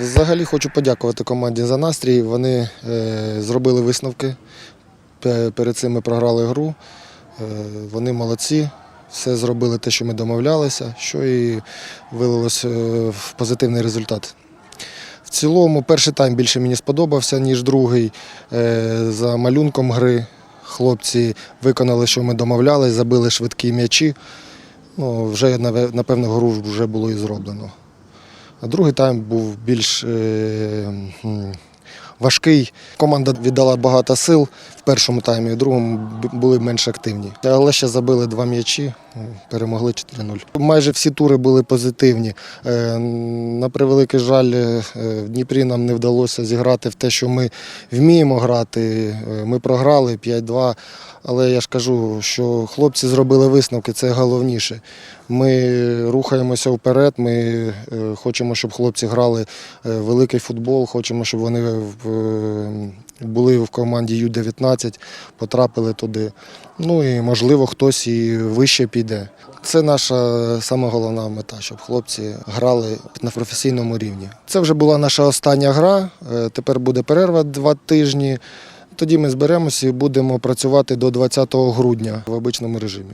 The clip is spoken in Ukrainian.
Взагалі хочу подякувати команді за настрій. Вони е, зробили висновки. Перед цим ми програли гру. Е, вони молодці. Все зробили те, що ми домовлялися, що і вилилось е, в позитивний результат. В цілому, перший тайм більше мені сподобався, ніж другий. За малюнком гри хлопці виконали, що ми домовлялись, забили швидкі м'ячі. Ну, вже, напевно, гру вже було і зроблено. А другий тайм був більш е, важкий. Команда віддала багато сил в першому таймі, в другому були менш активні. Але ще забили два м'ячі, перемогли 4-0. Майже всі тури були позитивні. Е, На превеликий жаль, е, в Дніпрі нам не вдалося зіграти в те, що ми вміємо грати. Е, Ми програли 5-2. Але я ж кажу, що хлопці зробили висновки, це головніше. Ми рухаємося вперед. Ми хочемо, щоб хлопці грали великий футбол. Хочемо, щоб вони були в команді Ю-19, потрапили туди. Ну і можливо хтось і вище піде. Це наша саме головна мета, щоб хлопці грали на професійному рівні. Це вже була наша остання гра. е, Тепер буде перерва два тижні. Тоді ми зберемося і будемо працювати до 20 грудня в обичному режимі.